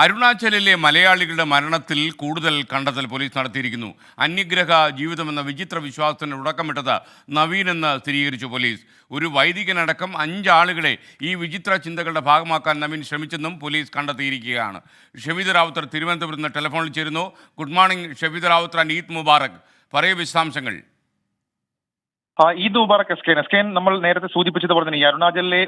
അരുണാചലിലെ മലയാളികളുടെ മരണത്തിൽ കൂടുതൽ കണ്ടെത്തൽ പോലീസ് നടത്തിയിരിക്കുന്നു. അന്യഗ്രഹ ജീവിതമെന്ന വിചിത്ര വിശ്വാസത്തിന് ഉടക്കമിട്ടത് എന്ന് സ്ഥിരീകരിച്ചു പോലീസ്. ഒരു വൈദികനടക്കം അഞ്ചാളുകളെ ഈ വിചിത്ര ചിന്തകളുടെ ഭാഗമാക്കാൻ നവീൻ ശ്രമിച്ചെന്നും പോലീസ് കണ്ടെത്തിയിരിക്കുകയാണ്. ഷെഫീദ് റാവുത്തർ തിരുവനന്തപുരത്ത് നിന്ന് ടെലിഫോണിൽ ചേരുന്നു. Good morning Shafeed Rawther and Eid Mubarak. പറയൂ വിശദാംശങ്ങൾ. ഈദ് മുബാറക് എസ്കേൻ എസ്കേൻ നമ്മൾ നേരത്തെ സൂചിപ്പിച്ചതുപോലെ തന്നെ ഈ അരുണാചലിലെ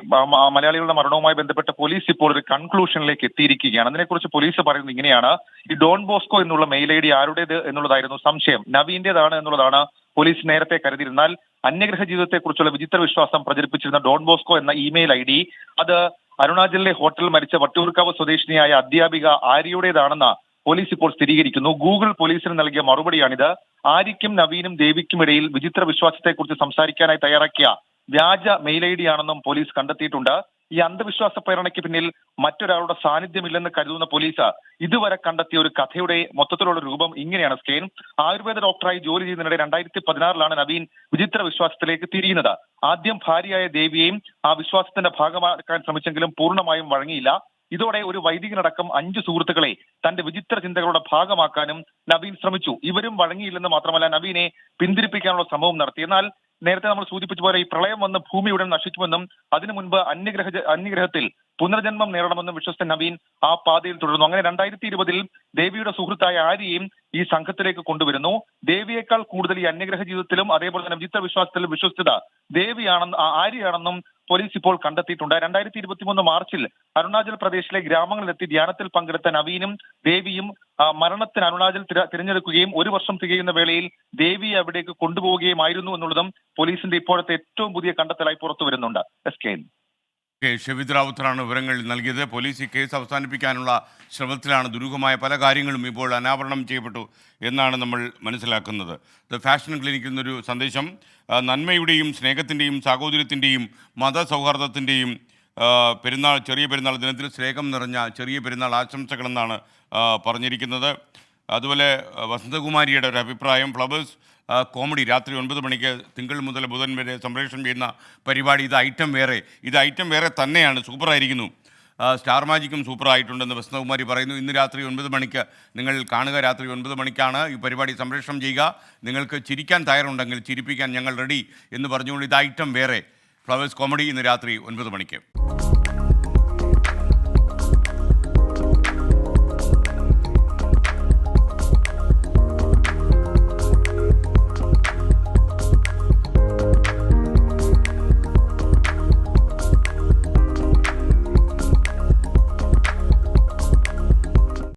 മലയാളികളുടെ മരണവുമായി ബന്ധപ്പെട്ട പോലീസ് ഇപ്പോൾ ഒരു കൺക്ലൂഷനിലേക്ക് എത്തിയിരിക്കുകയാണ്. അതിനെക്കുറിച്ച് പോലീസ് പറയുന്നത് ഇങ്ങനെയാണ്. ഈ ഡോൺ ബോസ്കോ എന്നുള്ള മെയിൽ ഐ ഡി ആരുടേത് എന്നുള്ളതായിരുന്നു സംശയം. നവീന്റേതാണ് എന്നുള്ളതാണ് പോലീസ് നേരത്തെ കരുതിയിരുന്നാൽ അന്യഗ്രഹ ജീവിതത്തെക്കുറിച്ചുള്ള വിചിത്ര വിശ്വാസം പ്രചരിപ്പിച്ചിരുന്ന ഡോൺ ബോസ്കോ എന്ന ഇമെയിൽ ഐ ഡി അത് അരുണാചലിലെ ഹോട്ടലിൽ മരിച്ച വട്ടിയൂർക്കാവ് സ്വദേശിനിയായ അധ്യാപിക ആര്യയുടേതാണെന്ന് പോലീസ് ഇപ്പോൾ സ്ഥിരീകരിക്കുന്നു. ഗൂഗിൾ പോലീസിന് നൽകിയ മറുപടിയാണിത്. ആര്യയ്ക്കും നവീനും ദേവിക്കും ഇടയിൽ വിചിത്ര വിശ്വാസത്തെക്കുറിച്ച് സംസാരിക്കാനായി തയ്യാറാക്കിയ വ്യാജ മെയിൽ ഐ ഡി ആണെന്നും പോലീസ് കണ്ടെത്തിയിട്ടുണ്ട്. ഈ അന്ധവിശ്വാസ പ്രേരണയ്ക്ക് പിന്നിൽ മറ്റൊരാളുടെ സാന്നിധ്യമില്ലെന്ന് കരുതുന്ന പോലീസ് ഇതുവരെ കണ്ടെത്തിയ ഒരു കഥയുടെ മൊത്തത്തിലുള്ള രൂപം ഇങ്ങനെയാണ് സ്കെയിൻ ആയുർവേദ ഡോക്ടറായി ജോലി ചെയ്യുന്നതിനിടെ രണ്ടായിരത്തി പതിനാറിലാണ് നവീൻ വിചിത്ര വിശ്വാസത്തിലേക്ക് തിരിയുന്നത്. ആദ്യം ഭാര്യയായ ദേവിയെയും ആ വിശ്വാസത്തിന്റെ ഭാഗമാക്കാൻ ശ്രമിച്ചെങ്കിലും പൂർണമായും വഴങ്ങിയില്ല. ഇതോടെ ഒരു വൈദികനടക്കം അഞ്ച് സുഹൃത്തുക്കളെ തന്റെ വിചിത്ര ചിന്തകളുടെ ഭാഗമാക്കാനും നവീൻ ശ്രമിച്ചു. ഇവരും വഴങ്ങിയില്ലെന്ന് മാത്രമല്ല നവീനെ പിന്തിരിപ്പിക്കാനുള്ള ശ്രമവും നടത്തി. എന്നാൽ നേരത്തെ നമ്മൾ സൂചിപ്പിച്ച പോലെ ഈ പ്രളയം വന്ന് ഭൂമി ഉടൻ നശിക്കുമെന്നും അതിനു മുൻപ് അന്യഗ്രഹ അന്യഗ്രഹത്തിൽ പുനർജന്മം നേടണമെന്നും വിശ്വസ്ത നവീൻ ആ പാതയിൽ തുടരുന്നു. അങ്ങനെ രണ്ടായിരത്തി ഇരുപതിൽ ദേവിയുടെ സുഹൃത്തായ ആര്യയും ഈ സംഘത്തിലേക്ക് കൊണ്ടുവരുന്നു. ദേവിയേക്കാൾ കൂടുതൽ ഈ അന്യഗ്രഹ ജീവിതത്തിലും അതേപോലെ തന്നെ വിചിത്ര വിശ്വാസത്തിലും വിശ്വസ്തത ദേവിയാണെന്ന് ആര്യയാണെന്നും പോലീസ് ഇപ്പോൾ കണ്ടെത്തിയിട്ടുണ്ട്. രണ്ടായിരത്തി ഇരുപത്തിമൂന്ന് മാർച്ചിൽ അരുണാചൽ പ്രദേശിലെ ഗ്രാമങ്ങളിലെത്തി ധ്യാനത്തിൽ പങ്കെടുത്ത നവീനും ദേവിയും മരണത്തിന് അരുണാചൽ തിര- തിരഞ്ഞെടുക്കുകയും ഒരു വർഷം തികയുന്ന വേളയിൽ ദേവിയെ അവിടേക്ക് കൊണ്ടുപോവുകയുമായിരുന്നു എന്നുള്ളതും പോലീസിന്റെ ഇപ്പോഴത്തെ ഏറ്റവും പുതിയ കണ്ടെത്തലായി പുറത്തു വരുന്നുണ്ട് എസ് കെ കെ ഷെഫീദ് റാവുത്തറാണ് വിവരങ്ങൾ നൽകിയത്. പോലീസ് ഈ കേസ് അവസാനിപ്പിക്കാനുള്ള ശ്രമത്തിലാണ്. ദുരൂഹമായ പല കാര്യങ്ങളും ഇപ്പോൾ അനാവരണം ചെയ്യപ്പെട്ടു എന്നാണ് നമ്മൾ മനസ്സിലാക്കുന്നത്. ദ ഫാഷൻ ക്ലിനിക്കിൽ നിന്നൊരു സന്ദേശം നന്മയുടെയും സ്നേഹത്തിന്റെയും സാഹോദര്യത്തിന്റെയും മതസൗഹാർദ്ദത്തിന്റെയും പെരുന്നാൾ ചെറിയ പെരുന്നാൾ ദിനത്തിൽ സ്നേഹം നിറഞ്ഞ ചെറിയ പെരുന്നാൾ ആശംസകളെന്നാണ് പറഞ്ഞിരിക്കുന്നത്. അതുപോലെ വസന്തകുമാരിയുടെ ഒരു അഭിപ്രായം ഫ്ലവേഴ്സ് കോമഡി രാത്രി ഒൻപത് മണിക്ക് തിങ്കൾ മുതൽ ബുധൻ വരെ സംപ്രേഷണം ചെയ്യുന്ന പരിപാടി ഇത് ഐറ്റം വേറെ. ഇത് ഐറ്റം വേറെ തന്നെയാണ് സൂപ്പറായിരിക്കുന്നു. സ്റ്റാർ മാജിക്കും സൂപ്പറായിട്ടുണ്ടെന്ന് വസന്തകുമാരി പറയുന്നു. ഇന്ന് രാത്രി ഒൻപത് മണിക്ക് നിങ്ങൾ കാണുക രാത്രി ഒൻപത് മണിക്കാണ് ഈ പരിപാടി സംപ്രേഷണം ചെയ്യുക. നിങ്ങൾക്ക് ചിരിക്കാൻ തയ്യാറുണ്ടെങ്കിൽ ചിരിപ്പിക്കാൻ ഞങ്ങൾ റെഡി എന്ന് പറഞ്ഞുകൊണ്ട് ഇത് ഐറ്റം വേറെ. ഫ്ലവേഴ്സ് കോമഡി ഇന്ന് രാത്രി ഒൻപത് മണിക്ക്.